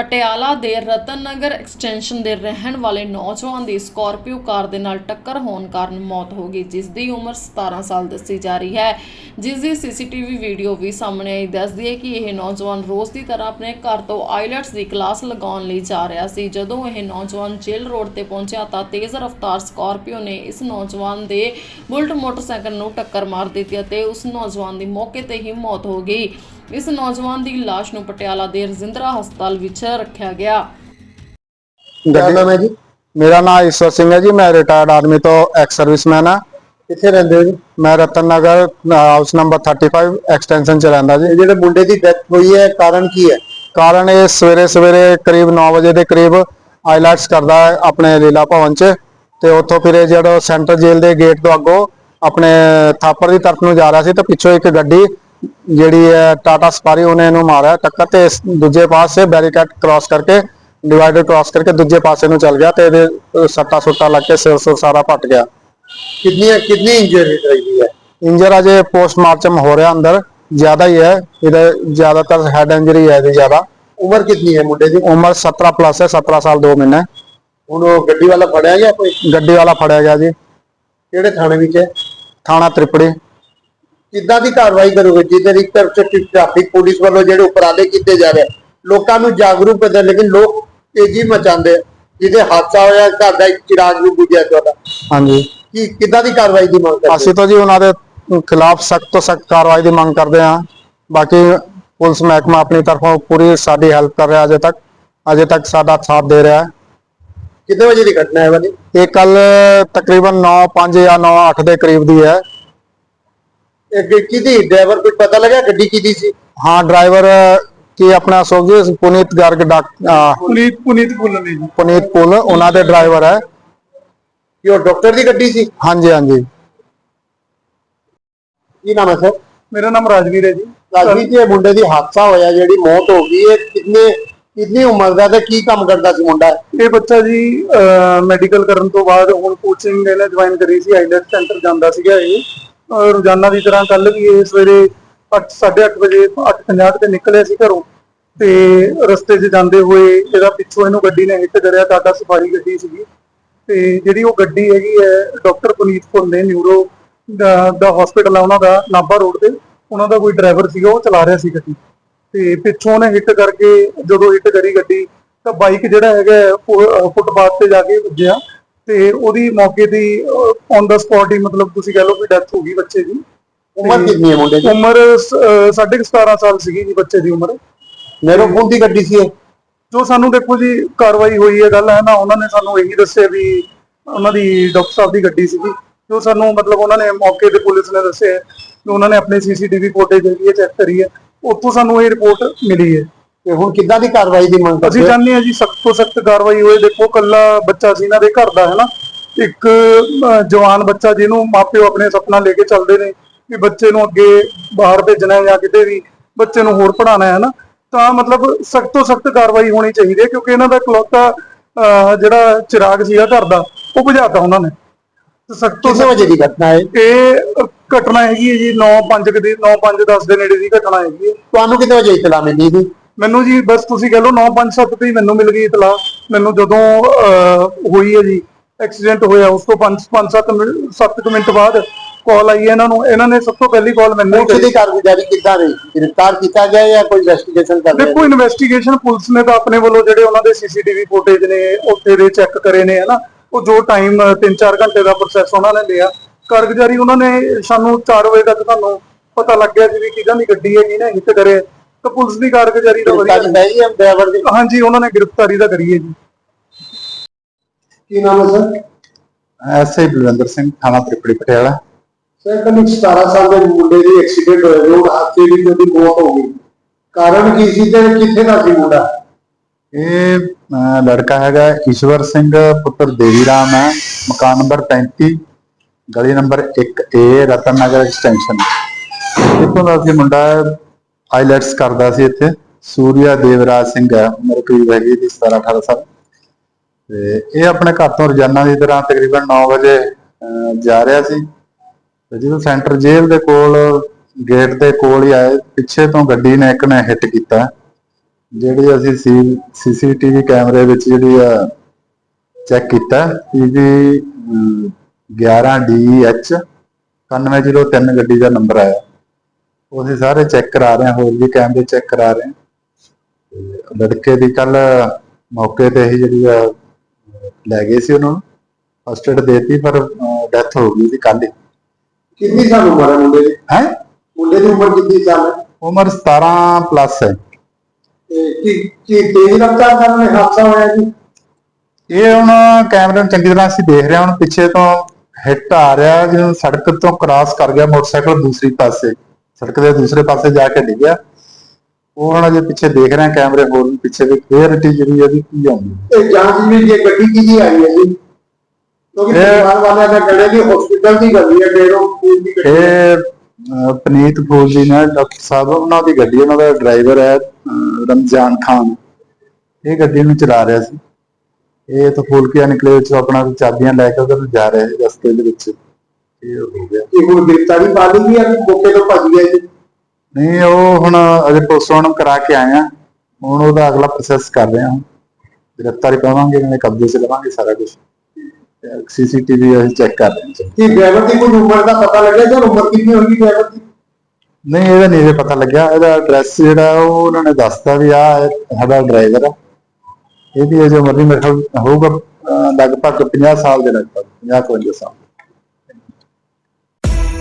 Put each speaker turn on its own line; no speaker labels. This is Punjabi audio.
ਪਟਿਆਲਾ ਦੇ ਰਤਨ ਨਗਰ ਐਕਸਟੈਂਸ਼ਨ ਦੇ ਰਹਿਣ ਵਾਲੇ ਨੌਜਵਾਨ ਦੀ ਸਕਾਰਪੀਓ ਕਾਰ ਦੇ ਨਾਲ ਟੱਕਰ ਹੋਣ ਕਾਰਨ ਮੌਤ ਹੋ ਗਈ, ਜਿਸ ਦੀ ਉਮਰ 17 ਸਾਲ ਦੱਸੀ ਜਾ ਰਹੀ ਹੈ। ਜਿਸ ਦੀ ਸੀਸੀਟੀਵੀ ਵੀਡੀਓ ਵੀ ਸਾਹਮਣੇ ਆਈ, ਦੱਸਦੀ ਹੈ ਕਿ ਇਹ ਨੌਜਵਾਨ ਰੋਜ਼ ਦੀ ਤਰ੍ਹਾਂ ਆਪਣੇ ਘਰ ਤੋਂ ਆਈਲੈਟਸ ਦੀ ਕਲਾਸ ਲਗਾਉਣ ਲਈ ਜਾ ਰਿਹਾ ਸੀ। ਜਦੋਂ ਇਹ ਨੌਜਵਾਨ ਜੇਲ ਰੋਡ ਤੇ ਪਹੁੰਚਿਆ ਤਾਂ ਤੇਜ਼ ਰਫ਼ਤਾਰ ਸਕਾਰਪੀਓ ਨੇ ਇਸ ਨੌਜਵਾਨ ਦੇ ਬੁਲਟ ਮੋਟਰਸਾਈਕਲ ਨੂੰ ਟੱਕਰ ਮਾਰ ਦਿੱਤੀ ਅਤੇ ਉਸ ਨੌਜਵਾਨ ਦੀ ਮੌਕੇ ਤੇ ਹੀ ਮੌਤ ਹੋ ਗਈ। ਇਸ ਨੌਜਵਾਨ ਦੀ ਲਾਸ਼ ਨੂੰ ਪਟਿਆਲਾ ਦੇ ਰਜਿੰਦਰਾ ਹਸਪਤਾਲ ਵਿੱਚ ਰੱਖਿਆ ਗਿਆ।
ਕਿਆ ਨਾਮ ਹੈ ਜੀ?
ਮੇਰਾ ਨਾਮ ਈਸ਼ਵਰ ਸਿੰਘ ਹੈ ਜੀ ਮੈਂ ਰਿਟਾਇਰਡ ਆਰਮੀ ਤੋਂ ਐਕਸ ਸਰਵਿਸਮੈਨ ਆ
ਕਿੱਥੇ ਰਹਿੰਦੇ ਹੋ ਜੀ?
ਮੈਂ Ratan Nagar house number 35 extension ਚ ਰਹਿੰਦਾ ਜੀ।
ਜਿਹੜੇ ਮੁੰਡੇ ਦੀ ਡੈਥ ਹੋਈ ਹੈ ਕਾਰਨ ਕੀ ਹੈ?
ਕਾਰਨ ਇਹ ਸਵੇਰੇ ਸਵੇਰੇ ਕਰੀਬ 9 ਵਜੇ ਦੇ ਕਰੀਬ ਆਈਲੈਟਸ ਕਰਦਾ ਹੈ ਆਪਣੇ ਲੀਲਾ ਭਵਨ ਚ ਤੇ ਉੱਥੋਂ ਫਿਰ ਇਹ ਜਿਹੜਾ ਸੈਂਟਰ ਜੇਲ੍ਹ ਦੇ ਗੇਟ ਤੋਂ ਅੱਗੋਂ ਆਪਣੇ ਥਾਪਰ ਦੀ ਤਰਫ ਨੂੰ ਜਾ ਰਿਹਾ ਸੀ ਤੇ ਪਿੱਛੋਂ ਇੱਕ ਗੱਡੀ ਜਿਹੜੀ ਹੈ ਟਾਟਾ ਸਪਾਰੀ ਉਹਨੇ ਇਹਨੂੰ ਮਾਰਿਆ ਟੱਕਰ ਤੇ ਇਸ ਦੂਜੇ ਪਾਸੇ ਬੈਰੀਕੇਡ ਕ੍ਰਾਸ ਕਰਕੇ ਡਿਵਾਈਡਰ ਕ੍ਰਾਸ ਕਰਕੇ ਦੂਜੇ ਪਾਸੇ ਨੂੰ ਚੱਲ ਗਿਆ ਤੇ ਇਹਦੇ ਸੱਟਾ ਸੁੱਟਾ ਲੱਗ ਕੇ ਸਿਰ ਸੁਰ ਸਾਰਾ ਪੱਟ ਗਿਆ।
ਕਿੰਨੀ ਕਿੰਨੀ ਇੰਜਰੀ ਰਹੀ ਹੈ?
ਇੰਜਰ ਅਜੇ ਪੋਸਟਮਾਰਟਮ ਹੋ ਰਿਹਾ ਅੰਦਰ ਜ਼ਿਆਦਾ ਹੀ ਹੈ ਇਹਦਾ ਜ਼ਿਆਦਾਤਰ ਹੈਡ ਇੰਜਰੀ ਹੈ ਇਹਦੀ ਜ਼ਿਆਦਾ।
ਉਮਰ ਕਿੰਨੀ ਹੈ ਮੁੰਡੇ ਦੀ?
ਉਮਰ 17 ਪਲੱਸ ਹੈ 17 ਸਾਲ 2 ਮਹੀਨੇ।
ਹੁਣ ਉਹ ਗੱਡੀ ਵਾਲਾ ਫੜਿਆ ਗਿਆ ਕੋਈ?
ਗੱਡੀ ਵਾਲਾ ਫੜਿਆ ਗਿਆ ਜੀ।
ਕਿਹੜੇ ਥਾਣੇ ਵਿੱਚ ਹੈ?
ਥਾਣਾ ਤ੍ਰਿਪੜੀ।
ਕਿੱਦਾਂ ਦੀ ਕਾਰਵਾਈ ਕਰੋਗੇ? ਜਿਹਦੇ ਇੱਕ ਤਰਫ ਤੇ ਟ੍ਰੈਫਿਕ ਪੁਲਿਸ ਵੱਲੋਂ ਜਿਹੜੇ ਉਪਰਾਲੇ ਕੀਤੇ ਜਾ ਰਹੇ ਲੋਕਾਂ ਨੂੰ ਜਾਗਰੂਕ ਕਰਦੇ ਲੇਕਿਨ ਲੋਕ ਤੇਜ਼ੀ ਮਚਾਉਂਦੇ। ਜਿਹਦੇ ਹਾਦਸਾ ਹੋਇਆ ਘਰ ਦਾ ਇੱਕ ਚਿਰਾਗ ਵੀ ਬੁਝਿਆ ਤੁਹਾਡਾ।
ਹਾਂਜੀ।
ਕੀ ਕਿੱਦਾਂ ਦੀ ਕਾਰਵਾਈ ਦੀ ਮੰਗ ਕਰਦੇ
ਅਸੀਂ ਤਾਂ ਜੀ ਉਹਨਾਂ ਦੇ ਖਿਲਾਫ ਸਖਤ ਤੋਂ ਸਖਤ ਕਾਰਵਾਈ ਦੀ ਮੰਗ ਕਰਦੇ ਹਾਂ। ਬਾਕੀ ਪੁਲਿਸ ਮਹਿਕਮਾ ਆਪਣੀ ਤਰਫੋਂ ਪੂਰੀ ਸਾਡੀ ਹੈਲਪ ਕਰ ਰਿਹਾ ਅਜੇ ਤੱਕ। ਅਜੇ ਤੱਕ ਸਾਡਾ ਸਾਥ ਦੇ ਰਿਹਾ। ਹੈ
ਕਿੰਨੇ ਵਜੇ ਦੀ ਘਟਨਾ ਹੈ ਵਾਲੀ?
ਇਹ ਕੱਲ ਤਕਰੀਬਨ 9:05 ਜਾਂ 9:08 ਦੇ ਕਰੀਬ ਦੀ ਹੈ।
ਇਹ ਕਿਹਦੀ? ਡਰਾਈਵਰ ਕੋਈ ਪਤਾ ਲੱਗਾ ਗੱਡੀ ਕਿਹਦੀ ਸੀ?
ਹਾਂ ਡਰਾਈਵਰ ਕੀ ਆਪਣਾ ਸੋਗੀ ਪੁਨੀਤ ਗਰਗ ਡਾਕ ਅਹ,
ਪੁਨੀਤ ਪੁਨੀਤ ਪੁੱਲਨ ਜੀ।
ਪੁਨੀਤ ਪੁਲ ਉਹਨਾਂ ਦੇ ਡਰਾਈਵਰ ਹੈ।
ਕੀ ਉਹ ਡਾਕਟਰ ਦੀ ਗੱਡੀ ਸੀ?
ਹਾਂਜੀ ਹਾਂਜੀ।
ਕੀ ਨਾਮ ਹੈ ਸਰ?
ਮੇਰਾ ਨਾਮ ਰਾਜਵੀਰ ਹੈ ਜੀ।
ਰਾਜਵੀਰ ਜੀ ਇਹ ਮੁੰਡੇ ਦੀ ਹਾਦਸਾ ਹੋਇਆ ਜਿਹੜੀ ਮੌਤ ਹੋ ਗਈ ਹੈ ਕਿੰਨੇ ਕਿੰਨੀ ਉਮਰ ਦਾ ਤੇ ਕੀ ਕੰਮ ਕਰਦਾ ਸੀ ਮੁੰਡਾ?
ਇਹ ਬੱਚਾ ਜੀ ਮੈਡੀਕਲ ਕਰਨ ਤੋਂ ਬਾਅਦ ਹੁਣ ਕੋਚਿੰਗ ਇਹਨੇ ਜੁਆਇਨ ਕਰੀ ਸੀ ਆਈਲੈਟ ਸੈਂਟਰ ਜਾਂਦਾ ਸੀਗਾ ਇਹ। ਰੋਜ਼ਾਨਾ ਦੀ ਤਰ੍ਹਾਂ ਕੱਲ ਵੀ ਇਹ ਸਵੇਰੇ 8:30 ਵਜੇ 8:50 ਤੇ ਨਿਕਲਿਆ ਸੀ ਘਰੋਂ ਤੇ ਰਸਤੇ 'ਚ ਜਾਂਦੇ ਹੋਏ ਇਹਦਾ ਪਿੱਛੋਂ ਇਹਨੂੰ ਗੱਡੀ ਨੇ ਹਿੱਟ ਕਰਿਆ, ਟਾਟਾ ਸਫਾਰੀ ਗੱਡੀ ਸੀਗੀ ਤੇ ਜਿਹੜੀ ਉਹ ਗੱਡੀ ਹੈਗੀ ਹੈ ਡਾਕਟਰ ਪੁਨੀਤ ਪੁਰ ਨੇ ਨਿਊਰੋ ਦਾ ਦਾ ਹਸਪੀਟਲ ਹੈ ਉਹਨਾਂ ਦਾ, ਨਾਭਾ ਰੋਡ ਤੇ, ਉਹਨਾਂ ਦਾ ਕੋਈ ਡਰਾਈਵਰ ਸੀਗਾ, ਉਹ ਚਲਾ ਰਿਹਾ ਸੀ ਗੱਡੀ ਤੇ ਪਿੱਛੋਂ ਨੇ ਹਿੱਟ ਕਰਕੇ ਜਦੋਂ ਹਿੱਟ ਕਰੀ ਗੱਡੀ ਤਾਂ ਬਾਈਕ ਜਿਹੜਾ ਹੈਗਾ ਫੁੱਟਪਾਥ ਤੇ ਜਾ ਕੇ ਵੱਜਿਆ ਤੇ ਉਹਦੀ ਮੌਕੇ ਦੀ ਔਨ ਦਾ ਸਪੌਟ ਹੀ ਮਤਲਬ ਤੁਸੀਂ ਕਹਿ ਲਓ ਕਿ ਡੈਥ ਹੋ ਗਈ ਬੱਚੇ ਦੀ।
ਉਮਰ ਕਿੰਨੀ ਹੈ ਮੁੰਡੇ ਦੀ?
ਉਮਰ ਸ- ਅਹ ਸਾਢੇ ਕੁ 17 ਸਾਲ ਸੀਗੀ ਜੀ ਬੱਚੇ ਦੀ ਉਮਰ।
ਨੇਰੋ ਫੋਨ ਦੀ ਗੱਡੀ ਸੀ ਇਹ?
ਜੋ ਸਾਨੂੰ ਦੇਖੋ ਜੀ ਕਾਰਵਾਈ ਹੋਈ ਹੈ ਗੱਲ ਹੈ ਨਾ ਉਹਨਾਂ ਨੇ ਸਾਨੂੰ ਇਹੀ ਦੱਸਿਆ ਵੀ ਉਹਨਾਂ ਦੀ ਡਾਕਟਰ ਸਾਹਿਬ ਦੀ ਗੱਡੀ ਸੀਗੀ। ਜੋ ਸਾਨੂੰ ਮਤਲਬ ਉਹਨਾਂ ਨੇ ਮੌਕੇ ਤੇ ਪੁਲਿਸ ਨੇ ਦੱਸਿਆ ਕਿ ਉਹਨਾਂ ਨੇ ਆਪਣੇ ਸੀਸੀਟੀਵੀ ਫੁਟੇਜ ਜਿਹੜੀ ਹੈ ਚੈੱਕ ਕਰੀ ਹੈ ਉੱਥੋਂ ਸਾਨੂੰ ਇਹ ਰਿਪੋਰਟ ਮਿਲੀ ਹੈ।
ਤੇ ਹੁਣ ਕਿੱਦਾਂ ਦੀ ਕਾਰਵਾਈ ਦੀ ਮੰਗ
ਅਸੀਂ
ਕਰਦੇ ਹੋ?
ਚਾਹੁੰਦੇ ਹਾਂ ਜੀ ਸਖਤ ਤੋਂ ਸਖਤ ਕਾਰਵਾਈ ਹੋਏ। ਦੇਖੋ ਕੱਲਾ ਬੱਚਾ ਸੀ ਇਹਨਾਂ ਦੇ ਘਰ ਦਾ ਹੈ ਨਾ? ਇੱਕ ਅਹ, ਜਵਾਨ ਬੱਚਾ ਜਿਹਨੂੰ ਮਾਪਿਓ ਆਪਣੇ ਸੁਪਨਾ ਲੈ ਕੇ ਚੱਲਦੇ ਨੇ ਕਿ ਬੱਚੇ ਨੂੰ ਅੱਗੇ ਬਾਹਰ ਭੇਜਣਾ ਹੈ ਜਾਂ ਕਿਤੇ ਵੀ ਬੱਚੇ ਨੂੰ ਹੋਰ ਪੜਾਉਣਾ ਹੈ ਨਾ? ਤਾਂ ਮਤਲਬ ਸਖਤ ਤੋਂ ਸਖਤ ਕਾਰਵਾਈ ਹੋਣੀ ਚਾਹੀਦੀ ਹੈ ਕਿਉਂਕਿ ਇਹਨਾਂ ਦਾ ਇਕਲੌਤਾ ਅਹ, ਜਿਹੜਾ ਚਿਰਾਗ ਸੀਗਾ ਘਰ ਦਾ ਉਹ ਬੁਝਾਤਾ ਉਹਨਾਂ ਨੇ। ਸਖਤ ਤੋਂ
ਕਿੰਨੇ ਵਜੇ ਦੀ ਘਟਨਾ ਹੈ?
ਇਹ ਘਟਨਾ ਹੈਗੀ ਹੈ ਜੀ 9:05 ਦੀ 9:05 ਦੇ ਨੇੜੇ ਦੀ ਘਟਨਾ ਹੈਗੀ ਹੈ।
ਤੁਹਾਨੂੰ ਕਿੰਨੇ ਵਜੇ ਇਤਲਾ ਮਿਲੀ ਸੀ
ਮੈਨੂੰ ਜੀ ਬਸ ਤੁਸੀਂ ਕਹ ਲਓ 957 ਤੇ ਮੈਨੂੰ ਮਿਲ ਗਈ ਇਤਲਾ ਮੈਨੂੰ ਜਦੋਂ ਹੋਈ ਹੈ ਜੀ ਐਕਸੀਡੈਂਟ ਹੋਇਆ ਉਸ ਤੋਂ 5 5-7 ਮਿੰਟ 7 ਮਿੰਟ ਬਾਅਦ ਕਾਲ ਆਈ ਹੈ ਇਹਨਾਂ ਨੂੰ। ਇਹਨਾਂ ਨੇ ਸਭ ਤੋਂ ਪਹਿਲੀ ਕਾਲ ਮੈਨੂੰ
ਪੁਲਿਸ ਦੀ ਕਾਰਗੁਜ਼ਾਰੀ ਕਿੱਦਾਂ ਰਹੀ? ਗ੍ਰਿਫਤਾਰ ਕੀਤਾ ਗਿਆ ਜਾਂ ਕੋਈ ਇਨਵੈਸਟੀਗੇਸ਼ਨ ਕਰ ਰਹੇ
ਦੇਖੋ ਇਨਵੈਸਟੀਗੇਸ਼ਨ ਪੁਲਿਸ ਨੇ ਤਾਂ ਆਪਣੇ ਵੱਲੋਂ ਜਿਹੜੇ ਉਹਨਾਂ ਦੇ ਸੀਸੀਟੀਵੀ ਫੁਟੇਜ ਨੇ ਉੱਥੇ ਦੇ ਚੈੱਕ ਕਰੇ ਨੇ ਹਨਾ। ਉਹ ਜੋ ਟਾਈਮ 3-4 ਘੰਟੇ ਦਾ ਪ੍ਰੋਸੈਸ ਉਹਨਾਂ ਨੇ ਲਿਆ। ਕਾਰਗੁਜ਼ਾਰੀ ਉਹਨਾਂ ਨੇ ਸਾਨੂੰ 4 ਵਜੇ ਤੱਕ ਸਾਨੂੰ ਪਤਾ ਲੱਗ ਗਿਆ ਸੀ ਵੀ ਕਿਹਨਾਂ ਦੀ ਗੱਡੀ ਹੈ ਜਿਹਨੇ ਹਿੱਟ ਕਰੇ ਤਾਂ ਪੁਲਿਸ ਦੀ ਕਾਰਗੁਜ਼ਾਰੀ ਤਾਂ ਵਧੀਆ
ਗ੍ਰਿਫਤਾਰੀ ਹੈ ਜੀ ਡਰਾਈਵਰ ਦੀ।
ਹਾਂਜੀ ਉਹਨਾਂ ਨੇ ਗ੍ਰਿਫਤਾਰੀ ਦਾ ਕਰੀ ਹੈ ਜੀ।
ਕੀ ਨਾਮ ਹੈ ਸਰ?
ਐਸਏ ਬਲਵਿੰਦਰ ਸਿੰਘ ਥਾਣਾ ਤ੍ਰਿਪੜੀ ਪਟਿਆਲਾ।
ਸਰ ਕੱਲ 17 ਸਾਲ ਦੇ ਮੁੰਡੇ ਦੀ ਐਕਸੀਡੈਂਟ ਹੋਇਆ ਰੋਡ ਹਾਦਸੇ ਵਿੱਚ ਉਹਦੀ ਮੌਤ ਹੋ ਗਈ। ਕਾਰਨ ਕੀ ਸੀ ਤੇ ਕਿੱਥੇ ਦਾ ਸੀ ਮੁੰਡਾ?
ਇਹ ਅਹ, ਲੜਕਾ ਹੈਗਾ ਈਸ਼ਵਰ ਸਿੰਘ ਪੁੱਤਰ ਦੇਵੀ ਰਾਮ ਹੈ ਮਕਾਨ ਨੰਬਰ 35 ਗਲੀ ਨੰਬਰ 1A ਰਤਨ ਨਗਰ ਐਕਸਟੈਂਸ਼ਨ। ਇੱਥੋਂ ਦਾ ਸੀ ਮੁੰਡਾ ਆਈਲੈਟਸ ਕਰਦਾ ਸੀ ਇੱਥੇ। ਸੂਰਿਆ ਦੇਵਰਾਜ ਸਿੰਘ ਹੈ, ਉਮਰ ਕਰੀਬ ਹੈਗੀ ਦੀ 17 18 ਸਾਲ। ਤੇ ਇਹ ਆਪਣੇ ਘਰ ਤੋਂ ਰੋਜ਼ਾਨਾ ਦੀ ਤਰ੍ਹਾਂ ਤਕਰੀਬਨ 9 ਵਜੇ ਜਾ ਰਿਹਾ ਸੀ। ਤੇ ਜਦੋਂ ਸੈਂਟਰ ਜੇਲ੍ਹ ਦੇ ਕੋਲ, ਗੇਟ ਦੇ ਕੋਲ ਹੀ ਆਏ, ਪਿੱਛੇ ਤੋਂ ਗੱਡੀ ਨੇ ਇੱਕ ਨੇ ਹਿੱਟ ਕੀਤਾ। ਜਿਹੜੀ ਅਸੀਂ ਸੀ, ਸੀਸੀਟੀਵੀ ਕੈਮਰੇ ਵਿੱਚ ਜਿਹੜੀ ਆ, ਚੈੱਕ ਕੀਤਾ, ਇਹਦੀ 11DH 9103 ਗੱਡੀ ਦਾ ਨੰਬਰ ਆਇਆ। ਉਹ ਅਸੀਂ ਸਾਰੇ ਚੈੱਕ ਕਰਾ ਰਹੇ ਹਾਂ ਹੋਰ ਵੀ ਕੈਮਰੇ ਚੈੱਕ ਕਰਾ ਰਹੇ ਹਾਂ ਲੜਕੇ ਦੀ ਕੱਲ ਮੌਕੇ ਤੇ ਹੀ ਜਿਹੜੀ ਆ ਲੈ ਗਏ ਸੀ ਉਹਨੂੰ ਫਸਟ ਏਡ ਦੇਤੀ ਪਰ ਡੈਥ ਹੋ ਗਈ ਸੀ ਕੱਲ ਹੀ।
ਕਿੰਨੀ ਸਾਲ ਉਮਰ ਹੈ ਮੁੰਡੇ ਦੀ?
ਹੈ?
ਮੁੰਡੇ ਦੀ ਉਮਰ ਕਿੰਨੀ ਸਾਲ ਹੈ?
ਉਮਰ 17 ਪਲੱਸ ਹੈ।
ਕੀ ਕੀ ਤੇਜ਼ ਰਫ਼ਤਾਰ ਇਹ ਹਾਦਸਾ ਹੋਇਆ ਜੀ?
ਇਹ ਹੁਣ ਕੈਮਰੇ ਨੂੰ ਚੰਗੀ ਤਰ੍ਹਾਂ ਅਸੀਂ ਦੇਖ ਰਹੇ ਹਾਂ। ਹੁਣ ਪਿੱਛੇ ਤੋਂ ਹਿੱਟ ਆ ਰਿਹਾ ਜਦੋਂ ਸੜਕ ਤੋਂ ਕ੍ਰਾਸ ਕਰ ਗਿਆ ਮੋਟਰਸਾਈਕਲ ਦੂਸਰੀ ਪਾਸੇ। ਸੜਕ ਦੇ ਦੂਸਰੇ ਪਾਸੇ ਜਾ ਕੇ ਡਿੱਗਿਆ। ਉਹ ਹੁਣ ਅਜੇ ਪਿੱਛੇ ਦੇਖ ਰਹੇ ਕੈਮਰੇ ਹੋਰ ਵੀ ਪਿੱਛੇ ਵੀ। ਕਲੀਅਰਿਟੀ ਜਿਹੜੀ ਇਹਦੀ ਕੀ ਆਉਂਦੀ
ਇਹ ਜਾਂਚ ਵੀ ਜੇ ਗੱਡੀ ਕਿਹਦੀ ਆਈ ਹੈ ਜੀ? ਕਿਉਂਕਿ ਪਰਿਵਾਰ ਵਾਲਿਆਂ ਦਾ ਕਹਿਣਾ ਕਿ ਹਸਪੀਟਲ ਦੀ ਗੱਡੀ ਹੈ ਡੇਰੋ ਸਕੂਲ ਦੀ ਗੱਡੀ।
ਇਹ ਪਨੀਤ ਫੂਲ ਜੀ ਨੇ ਡਾਕਟਰ ਸਾਹਿਬ ਉਹਨਾਂ ਦੀ ਗੱਡੀ ਉਹਨਾਂ ਦਾ ਡਰਾਈਵਰ ਹੈ ਰਮਜ਼ਾਨ ਖਾਨ। ਇਹ ਗੱਡੀ ਨੂੰ ਚਲਾ ਰਿਹਾ ਸੀ। ਇਹ ਤਾਂ ਫੂਲਕੀਆ ਨਿਕਲੇ ਵਿੱਚ ਆਪਣਾ ਚਾਬੀਆਂ ਲੈ ਕੇ ਉਧਰ ਜਾ ਰਿਹਾ ਰਸਤੇ ਦੇ ਵਿੱਚ। ਇਹ ਹੋ ਗਿਆ
ਕਿ ਹੁਣ ਗ੍ਰਿਫਤਾਰੀ ਪਾ ਲਈ ਕਿ ਮੌਕੇ ਤੋਂ ਭੱਜ ਗਿਆ ਜੀ?
ਨਹੀਂ ਉਹ ਹੁਣ ਅਜੇ ਪੋਸਟਮਾਰਟਮ ਕਰਾ ਕੇ ਆਏ ਆ। ਹੁਣ ਉਹਦਾ ਅਗਲਾ ਪ੍ਰੋਸੈਸ ਕਰ ਰਹੇ ਹਾਂ ਗ੍ਰਿਫਤਾਰੀ ਪਾਵਾਂਗੇ ਇਹਨਾਂ ਦੇ ਕਬਜ਼ੇ 'ਚ ਲਵਾਂਗੇ ਸਾਰਾ ਕੁਝ ਸੀਸੀਟੀਵੀ ਅਸੀਂ ਚੈੱਕ ਕਰ ਰਹੇ ਹਾਂ।
ਕਿ ਡਰਾਈਵਰ ਦੀ ਕੋਈ ਉਮਰ ਦਾ ਪਤਾ ਲੱਗਿਆ ਜਾਂ ਉਮਰ ਕਿੰਨੀ ਹੋਣੀ ਡਰਾਈਵਰ ਦੀ?
ਨਹੀਂ ਇਹਦਾ ਨਹੀਂ ਜੇ ਪਤਾ ਲੱਗਿਆ। ਇਹਦਾ ਐਡਰੈਸ ਜਿਹੜਾ ਉਹ ਉਹਨਾਂ ਨੇ ਦੱਸਤਾ ਵੀ ਆ ਸਾਡਾ ਡਰਾਈਵਰ ਆ। ਇਹਦੀ ਅਜੇ ਉਮਰ ਨਹੀਂ ਮੇਰੇ ਖਿਆਲ ਹੋਊਗਾ ਲਗਭਗ 50 ਸਾਲ ਦੇ ਲਗਭਗ 50 55 ਸਾਲ।